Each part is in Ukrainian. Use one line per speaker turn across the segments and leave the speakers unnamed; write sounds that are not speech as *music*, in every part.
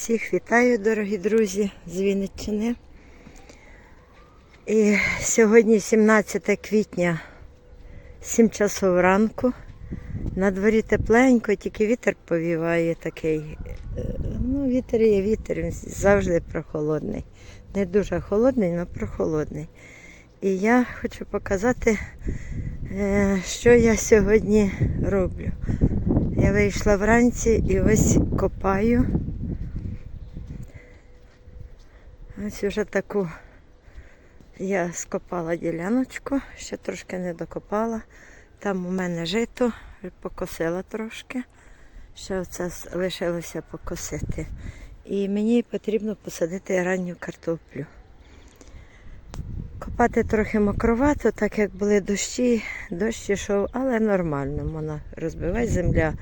Всіх вітаю, дорогі друзі з Вінниччини. І сьогодні 17 квітня, 7 часов ранку. На дворі тепленько, тільки вітер повіває такий. Е, Ну, вітер є вітер, він завжди прохолодний. Не дуже холодний, але прохолодний. І я хочу показати, е, що я сьогодні роблю. Я вийшла вранці і ось копаю. Ось уже таку я скопала діляночку, ще трошки не докопала. Там у мене жито, покосила трошки. Ще оце лишилося покосити. І мені потрібно посадити ранню картоплю. Копати трохи мокровато, так як були дощі, дощ йшов, але нормально. Вона розбиває земля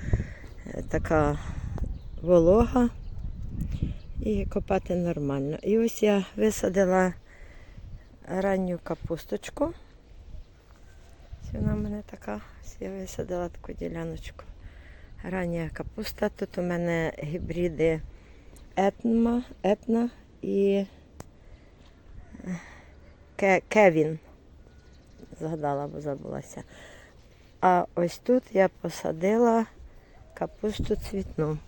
е, така волога і копати нормально. І ось я висадила ранню капусточку. Ось Вона в мене така. Ось я висадила таку діляночку. Рання капуста. Тут у мене гібриди етна, етна і Ке- Кевін. Згадала, бо забулася. А ось тут я посадила капусту цвітну.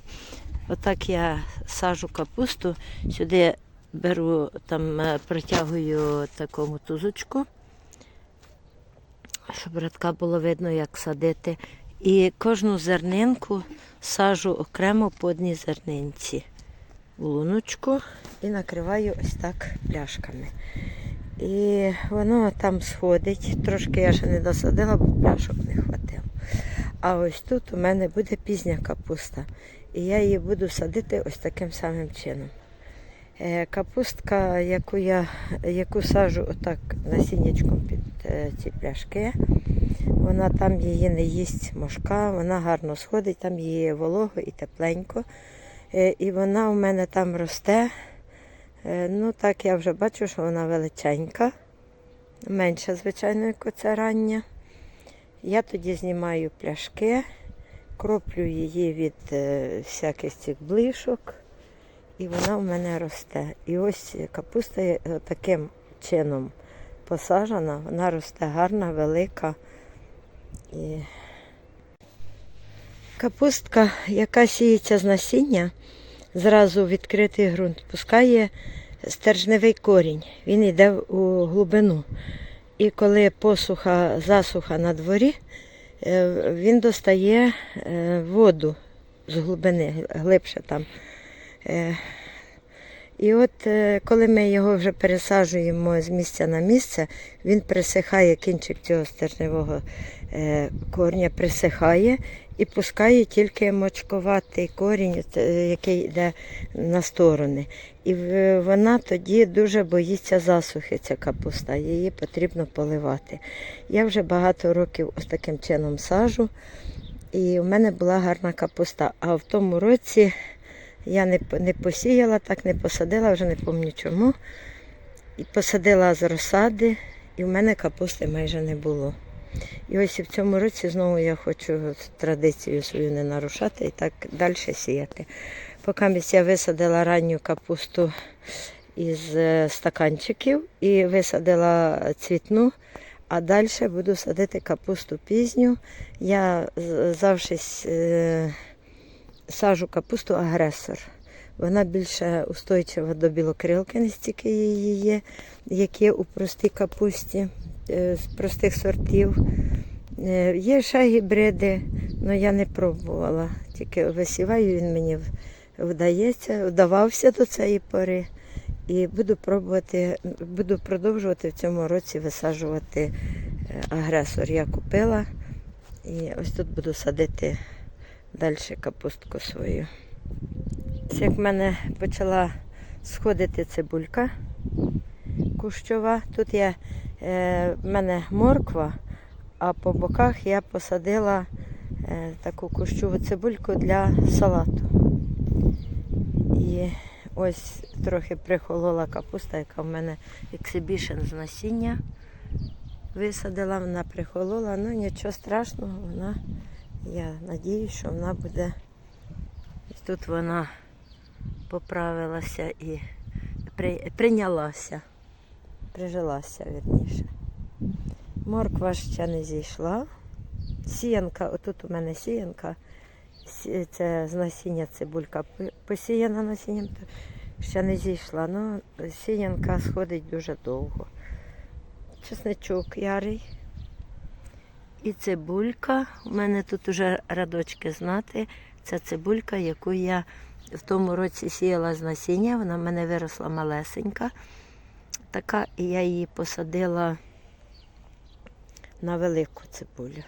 Отак я сажу капусту, сюди беру, там е, притягую таку мотузочку, щоб рядка було видно, як садити. І кожну зернинку сажу окремо по одній зернинці у луночку і накриваю ось так пляшками. І воно там сходить. Трошки я ще не досадила, бо пляшок не хватило. А ось тут у мене буде пізня капуста. І я її буду садити ось таким самим чином. Е, Капустка, яку я яку сажу отак насіннячком під е, ці пляшки, вона там її не їсть мошка, вона гарно сходить, там її волого і тепленько. Е, І вона у мене там росте. Ну, так я вже бачу, що вона величенька, менша, звичайно, як оця рання. Я тоді знімаю пляшки, кроплю її від е, всяких цих блишок, і вона в мене росте. І ось капуста е, таким чином посаджена, вона росте гарна, велика. І... Капустка, яка сіється з насіння, зразу відкритий ґрунт пускає стержневий корінь. Він йде у глибину. І коли посуха, засуха на дворі, він достає е, воду з глибини, глибше там. І от е, коли ми його вже пересаджуємо з місця на місце, він присихає, кінчик цього стержневого е, корня присихає і пускає тільки мочковатий корінь, е, який йде на сторони. І вона тоді дуже боїться засухи, ця капуста, її потрібно поливати. Я вже багато років ось таким чином сажу, і в мене була гарна капуста. А в тому році я не, не посіяла, так не посадила, вже не пам'ятаю чому. І посадила з розсади, і в мене капусти майже не було. І ось в цьому році знову я хочу традицію свою не нарушати і так далі сіяти. Поки я висадила ранню капусту із е, стаканчиків і висадила цвітну, а далі буду садити капусту пізню. Я завжди е, сажу капусту агресор. Вона більше устойчива до білокрилки, не стільки її є, як є у простій капусті е, з простих сортів. Е, Є ще гібриди, але я не пробувала. Тільки висіваю, він мені вдається, вдавався до цієї пори. І буду пробувати, буду продовжувати в цьому році висаджувати е, агресор. Я купила і ось тут буду садити далі капустку свою. Ось Як в мене почала сходити цибулька кущова, тут є е, в мене морква, а по боках я посадила е, таку кущову цибульку для салату. І ось трохи прихолола капуста, яка в мене ексибішн з насіння. Висадила, вона прихолола, ну нічого страшного, вона, я надіюсь, що вона буде. Тут вона поправилася і при, прийнялася. Прижилася, вірніше. Морква ще не зійшла. Сіянка, отут у мене сіянка. Це з насіння цибулька посіяна насінням, ще не зійшла. Ну, сіянка сходить дуже довго. Чесничок ярий. І цибулька. У мене тут уже радочки знати. Це цибулька, яку я в тому році сіяла з насіння. Вона в мене виросла малесенька. Така, і я її посадила на велику цибулю.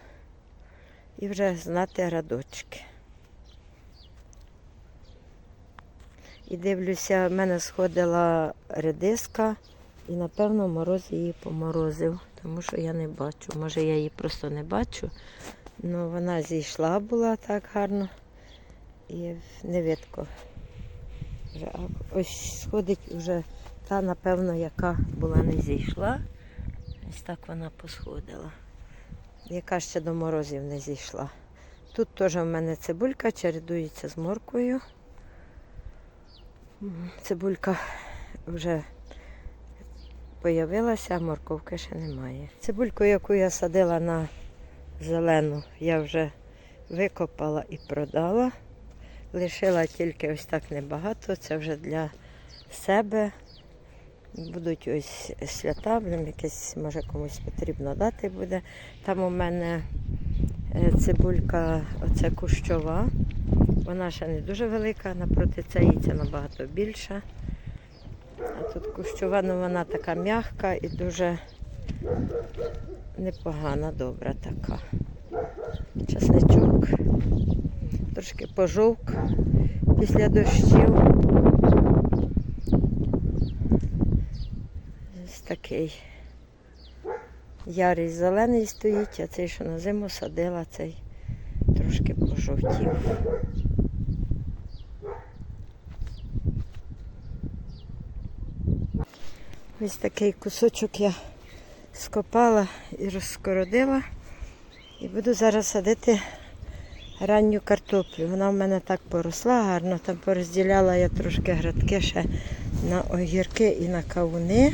І вже знати радочки. І дивлюся, в мене сходила редиска, і напевно мороз її поморозив, тому що я не бачу. Може я її просто не бачу. Ну вона зійшла була так гарно і не видко. Ось сходить вже та, напевно, яка була не зійшла. Ось так вона посходила. Яка ще до морозів не зійшла. Тут теж в мене цибулька чередується з морквою. Цибулька вже появилася, а морковки ще немає. Цибульку, яку я садила на зелену, я вже викопала і продала. Лишила тільки ось так небагато. Це вже для себе. Будуть ось свята, будемо якесь, може комусь потрібно дати буде. Там у мене е, цибулька, оце кущова. Вона ще не дуже велика, напроти цієї це набагато більша. А тут кущова, ну вона така м'яка і дуже непогана, добра така. Часничок, трошки пожовк після дощів. Ось такий ярий зелений стоїть, а цей, що на зиму садила, цей трошки пожовтів. Ось такий кусочок я скопала і розкородила. І буду зараз садити ранню картоплю. Вона в мене так поросла гарно. Там порозділяла я трошки градки ще на огірки і на кавуни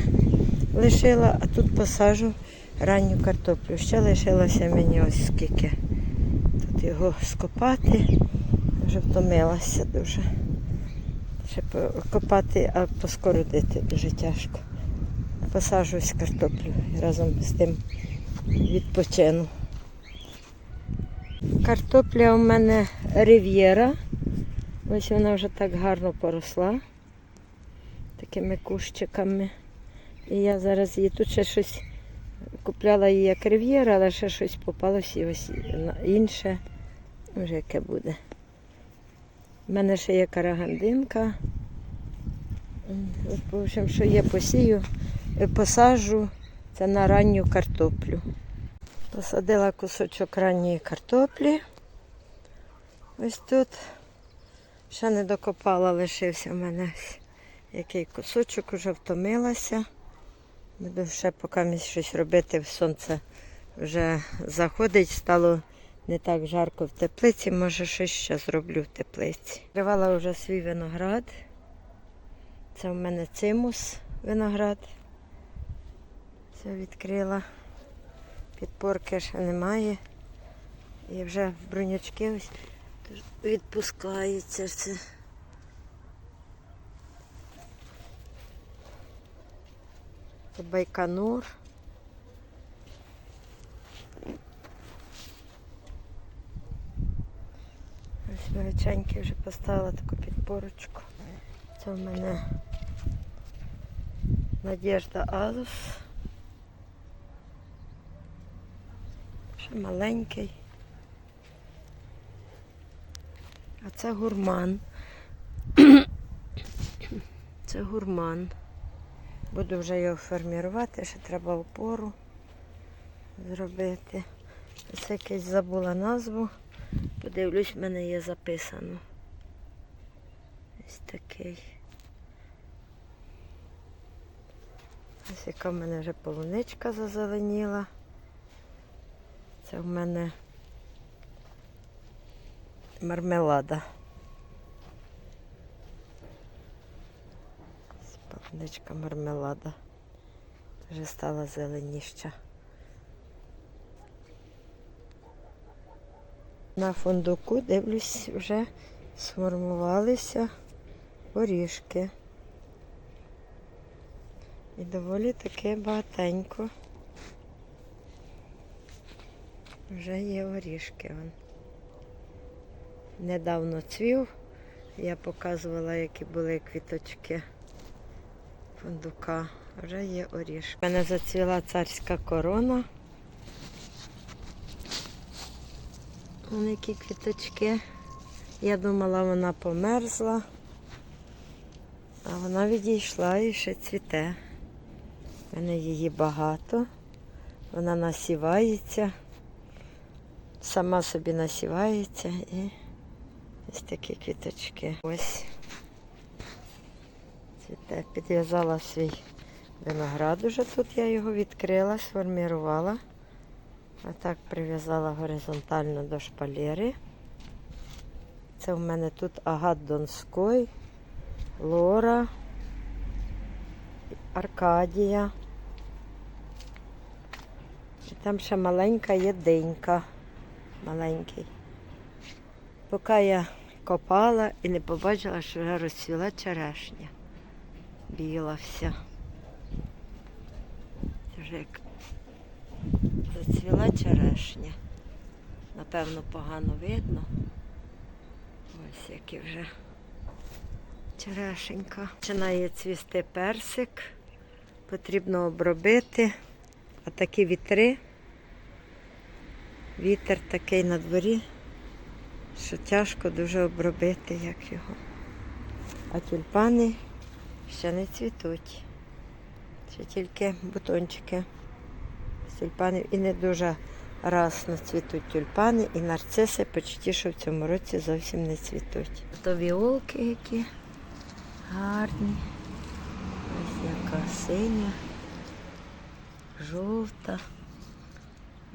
лишила, а тут посажу ранню картоплю. Ще лишилося мені ось скільки. Тут його скопати. Вже втомилася дуже. Ще копати, а поскородити дуже тяжко. Посаджусь картоплю разом з тим відпочину. Картопля у мене рив'єра. Ось вона вже так гарно поросла такими кущиками. І я зараз її тут ще щось купляла її як рив'єра, але ще щось попалося і ось інше. Може, яке буде. У мене ще є карагандинка. В общем, що є посію, посаджу це на ранню картоплю. Посадила кусочок ранньої картоплі. Ось тут. Ще не докопала, лишився в мене який кусочок, уже втомилася. Буду ще поки щось робити, сонце вже заходить, стало не так жарко в теплиці, може щось ще зроблю в теплиці. Тривала вже свій виноград. Це в мене цимус виноград. Це відкрила. Підпорки ще немає. І вже брунячки ось відпускаються. Це. Це байконур. Ось величенький вже поставила таку підпорочку. Це в мене Надежда Азус. Ще маленький. А це гурман. *coughs* Це гурман. Буду вже його формувати, ще треба опору зробити. Ось якесь забула назву. Подивлюсь, в мене є записано. Ось такий. Ось яка в мене вже полуничка зазеленіла. Це в мене мармелада. Дочка мармелада. Вже стала зеленіща. На фундуку дивлюсь, вже сформувалися орішки. І доволі таки багатенько. Вже є орішки. Недавно цвів. Я показувала, які були квіточки фундука. Вже є орішки. У мене зацвіла царська корона. Вон які квіточки. Я думала, вона померзла, а вона відійшла і ще цвіте. У мене її багато. Вона насівається, сама собі насівається і ось такі квіточки. Ось цвіте. Підв'язала свій виноград уже тут. Я його відкрила, сформірувала. Отак прив'язала горизонтально до шпалери. Це в мене тут агат Донской, Лора, Аркадія. І там ще маленька є динька. Маленький. Поки я копала і не побачила, що вже розцвіла черешня. Біла вся. Вже як зацвіла черешня. Напевно, погано видно. Ось який вже черешенька. Починає цвісти персик. Потрібно обробити. А такі вітри. Вітер такий на дворі, що тяжко дуже обробити, як його. А тюльпани ще не цвітуть. Ще тільки бутончики з тюльпанів і не дуже расно цвітуть тюльпани і нарциси почті, що в цьому році зовсім не цвітуть. То віолки які гарні. Ось яка синя, жовта.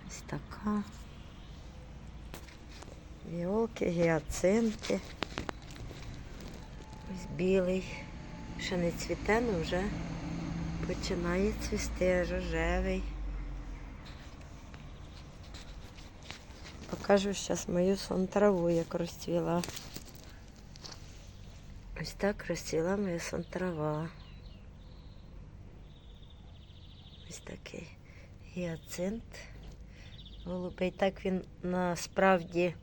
Ось така. Віолки, гіацинти. Ось білий. Ще не цвіте, але вже починає цвісти рожевий. Покажу зараз мою сон-траву, як розцвіла. Ось так розцвіла моя сон-трава. Ось такий гіацинт голубий. Так він насправді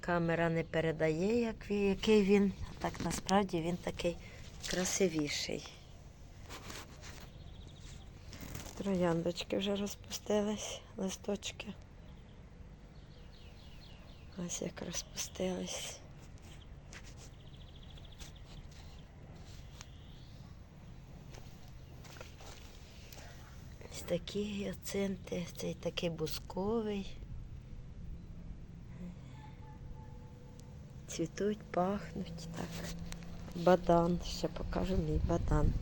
камера не передає, як який він. Так насправді він такий красивіший. Трояндочки вже розпустились, листочки. Ось як розпустились. Ось такі гіацинти, цей такий бусковий. Цвітуть, пахнуть так. Бадан, ще покажу мій бадан.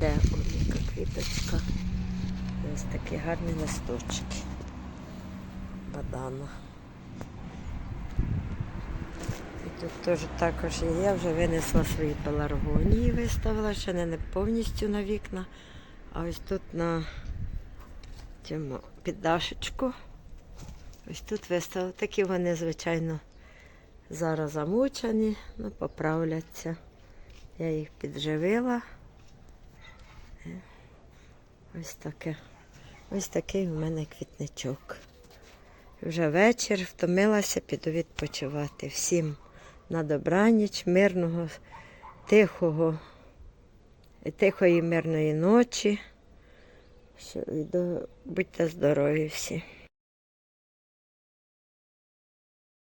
Де яка квіточка. Ось такі гарні листочки бадана. І тут теж також є. Я вже винесла свої пеларгонії, виставила, ще не повністю на вікна. А ось тут на цьому піддашечку. Ось тут виставила. Такі вони, звичайно, зараз замучені, ну поправляться. Я їх підживила. Ось таке. Ось такий у мене квітничок. Вже вечір, втомилася, піду відпочивати. Всім на добраніч, мирного, тихого, тихої, мирної ночі. Будьте здорові всі.